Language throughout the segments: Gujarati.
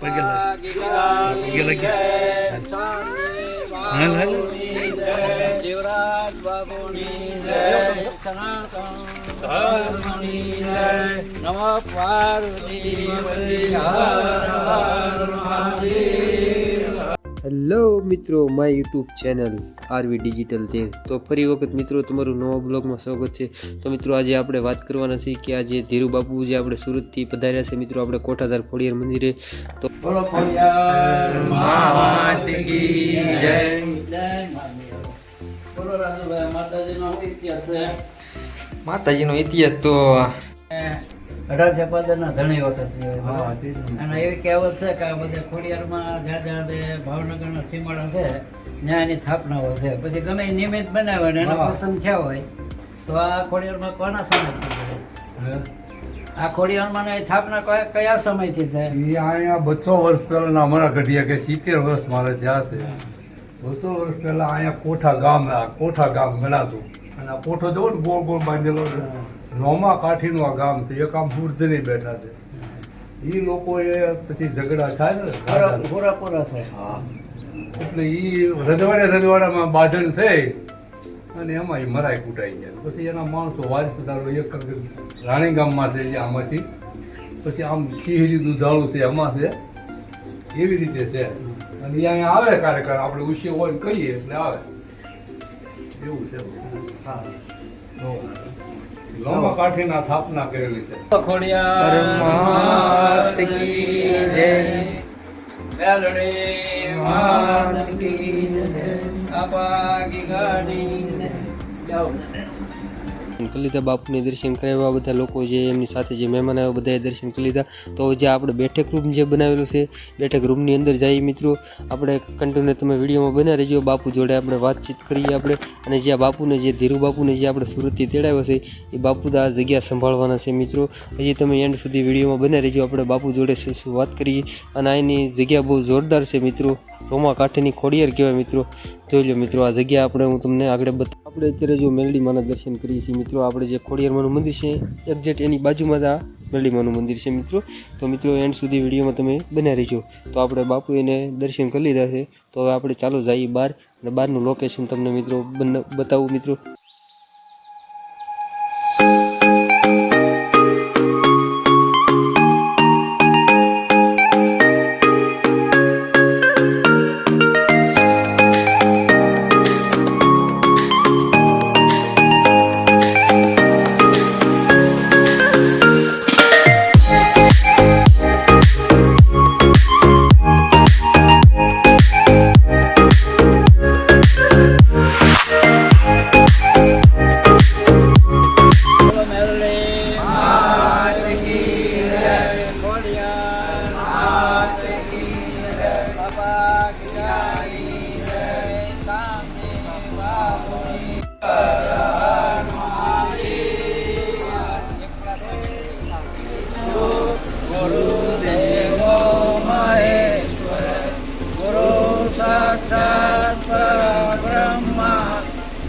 પગે લાગ. પગે લાગી. હાલ હાલ જીવરાજ બાબુની જય સનાતન ધર્મની જય નમઃ પાર્વતી હર હર મહાદેવ. હેલો મિત્રો my YouTube channel R V digital તેર તો ફરી વખત મિત્રો તમારું નવા બ્લોગમાં સ્વાગત છે. તો મિત્રો આજે આપણે વાત કરવાના છીએ કે આજે ધીરુ બાપુ જે આપણે સુરતથી પધાર્યા છે મિત્રો આપણે કોઠાધાર ખોડિયાર મંદિરે. તો બોલો ખોડિયાર માત કી જય. જય મહાદેવ બોલો રાજુભાઈ માતાજીનો શું ઇતિહાસ છે? માતાજીનો ઇતિહાસ તો અઢાર ચપાદરના ઘણી વખત અને એવી કહેવત છે કે આ બધા ખોડિયારમાં જ્યાં જ્યાં ભાવનગરના સીમાડા છે ત્યાં એની સ્થાપનાઓ છે પછી ગમે નિયમિત નિમિત્ત બનાવે ને એનો પસંદ થયા હોય તો આ ખોડિયારમાં કોના સમય છે? આ ખોડિયારમાં એ સ્થાપના કયા કયા સમયથી છે? એ અહીંયા બસો વર્ષ પહેલાં અમારા ઘડિયા કે સિત્તેર વર્ષ મારે થયા છે. બસો વર્ષ પહેલાં અહીંયા કોઠા ગામ કોઠા ગામ ગણાતું. અને આ કોઠો જોવો ને ગોળ ગોળ બાંધેલો. રોમા કાઠીનું આ ગામ છે એક આમ બુર્જની બેઠા છે. એ લોકોએ પછી ઝઘડા થાય ને પૂરા. પૂરા પૂરા એટલે એ રજવાડે રજવાડામાં બાંધણ થઈ અને એમાં એ મરાય કૂટાઈ ગયા. પછી એના માણસો વારસદારો એક રાણી ગામમાં છે જે આમાંથી. પછી આમ ખીહરી દુધાળું છે એમાં છે. એવી રીતે છે. અને અહીંયા આવે કાર્યકર આપણે ઉછી હોય ને કહીએ એટલે આવે. એવું છે. હા. લોમા કાઠીના સ્થાપના કરેલી છે. ખોડિયાર માત કી જય. મેલડી ગાડી. કરી લીધા, બાપુને દર્શન કરાવ્યા બધા લોકો જે એમની સાથે જે મહેમાન આવ્યા, બધાએ દર્શન કરી લીધા. તો જે આપણે બેઠક રૂમ જે બનાવેલું છે, બેઠક રૂમની અંદર જઈએ મિત્રો. આપણે કન્ટિન્યુ તમે વિડીયોમાં બના રહેજો. બાપુ જોડે આપણે વાતચીત કરીએ આપણે. અને જે બાપુને જે ધીરુ બાપુને જે આપણે સુરતથી તેડાવ્યો છે, એ બાપુ આ જગ્યા સંભાળવાના છે મિત્રો. હજી તમે એન્ડ સુધી વિડીયોમાં બના રહેજો. આપણે બાપુ જોડે શું વાત કરીએ. અને અહીંની જગ્યા બહુ જોરદાર છે મિત્રો. રોમા કાંઠેની ખોડિયાર કહેવાય મિત્રો. જોઈ લો મિત્રો, આ જગ્યા આપણે હું તમને આગળ બતા આપણે અત્યારે જો મેલડી માના દર્શન કરીએ છીએ મિત્રો, આપણે જે ખોડિયારમાંનું મંદિર છે, એક્ઝેક્ટ એની બાજુમાં જ આ મેલડીમાનું મંદિર છે મિત્રો. તો મિત્રો, એન્ડ સુધી વિડીયોમાં તમે બન્યા રહીજો. તો આપણે બાપુ એને દર્શન કરી લીધા છે. તો હવે આપણે ચાલો જઈએ બહાર અને બહારનું લોકેશન તમને મિત્રો બન- બતાવું મિત્રો.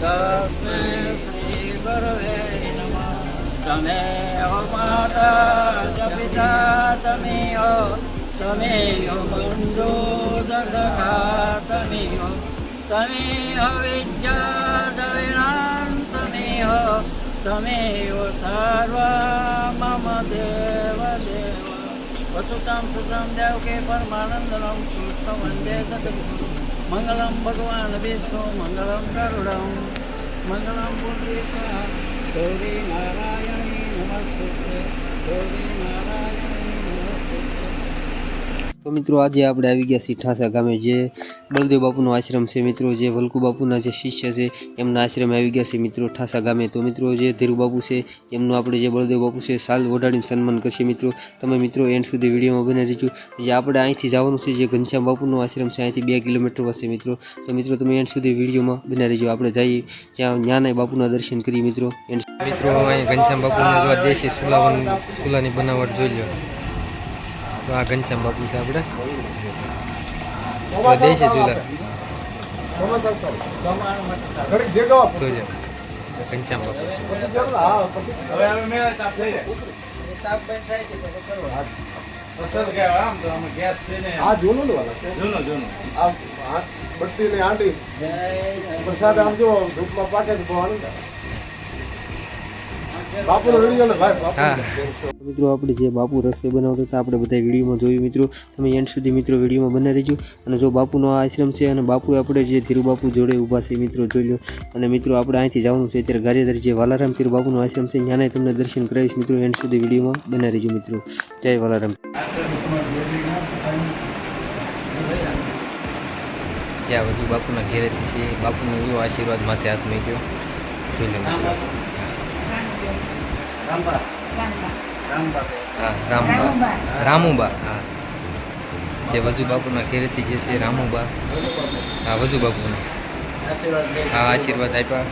તસ્મૈ શ્રી તમે હો માતા જ પિતા તમે હો તમે હો તમે હો તમે હો વિદ્યા દવિનાન તમે હો મમ દેવ દેવ વસુતામ સુતમ દેવ કે પરમાનંદનમ કૃષ્ણ વંદે સદગુરુ மங்களம் பகவான் விஷ்ணு மங்களம் கருடம் மங்களம் புண்ணிய கோரி நாராயணி நமஸ்தே. கோரி நாராயணி તો મિત્રો આજે આપણે આવી ગયા છીએ ઠાસા ગામે જે બળદેવ બાપુનો આશ્રમ છે મિત્રો, જે વલ્કુ બાપુના જે શિષ્ય છે એમના આશ્રમે આવી ગયા છે મિત્રો ઠાસા ગામે. તો મિત્રો જે ધીરુ બાપુ છે એમનું આપણે જે બળદેવ બાપુ છે સાલ ઓઢાડીને સન્માન કરશે મિત્રો. તમે મિત્રો એન્ડ સુધી વિડીયોમાં બને રહીજો. જે આપણે અહીંથી જવાનું છે, જે ઘનશ્યામ બાપુનો આશ્રમ છે, અહીંથી બે કિલોમીટર વસે મિત્રો. તો મિત્રો તમે એન્ડ સુધી વિડીયોમાં બને રહીજો. આપણે જઈએ ત્યાં જ્ઞાનાય બાપુના દર્શન કરીએ મિત્રો. એન્ડ મિત્રો અહીં ઘનશ્યામ બાપુના જો દેશી સુલાવન સુલાની બનાવટ જોઈ લો તો આ ઘનશ્યામ બાપુ છે આપણે. તો દેશી સુલા જોઈ લો ઘનશ્યામ બાપુ. હવે અમે મેળા તાપ થઈ જાય. તો તો બટ્ટી ને આંટી. પ્રસાદ આમ જો ધૂપમાં પાકે તો બહુ આનંદ આવે. બાપુનો વીડિયો ને ભાઈ બાપુ હા. મિત્રો આપણે જે બાપુ રસોઈ બનાવતા હતા આપણે બધા વિડીયોમાં જોયું મિત્રો. તમે એન્ડ સુધી મિત્રો વિડીયોમાં બનાવી રહેજો. અને જો બાપુનો આ આશ્રમ છે અને બાપુ આપણે જે ધીરુ બાપુ જોડે ઊભા છે મિત્રો જોઈ લો. અને મિત્રો આપણે અહીંથી જવાનું છે અત્યારે ગારિયાધાર જે વાલારામ પીર બાપુનો આશ્રમ છે ત્યાંને તમને દર્શન કરાવીશ મિત્રો. એન્ડ સુધી વિડીયોમાં બનાવી રહેજો મિત્રો. જય વાલારામ. ત્યાં હજુ બાપુના ઘેરેથી છે. બાપુનો એવો આશીર્વાદ માથે હાથ મૂક્યો. જોઈ લો મિત્રો. રામબા. રામબા. હા રામબા. રામુબા. હા. જે વજુ બાપુના ઘેરેથી જે છે રામુબા. હા વજુ બાપુના હા આશીર્વાદ આપ્યા.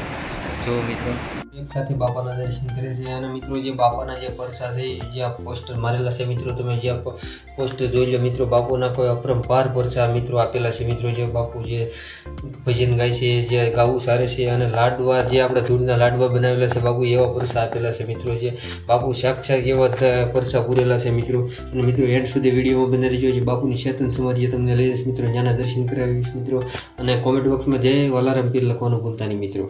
જો મિત્રો એક સાથે બાપાના દર્શન કરે છે અને મિત્રો જે બાપાના જે પરસા છે, જે આ પોસ્ટર મારેલા છે મિત્રો, તમે જે પોસ્ટર જોઈ લો મિત્રો, બાપુના કોઈ અપરંપાર પરસા મિત્રો આપેલા છે મિત્રો, જે બાપુ જે ભજન ગાય છે, જે ગાવું સારે છે અને લાડવા, જે આપણે ધૂળના લાડવા બનાવેલા છે બાપુ, એવા પરસા આપેલા છે મિત્રો, જે બાપુ સાક્ષાત એવા પરસા પૂરેલા છે મિત્રો. અને મિત્રો એન્ડ સુધી વિડીયોમાં બની રહ્યો જે બાપુની ચેતન સમાધિ તમને લઈ જઈશ મિત્રો, ત્યાંના દર્શન કરાવીશ મિત્રો. અને કોમેન્ટ બોક્સમાં જય વાલારામ પીર લખવાનું ભૂલતા નહીં મિત્રો.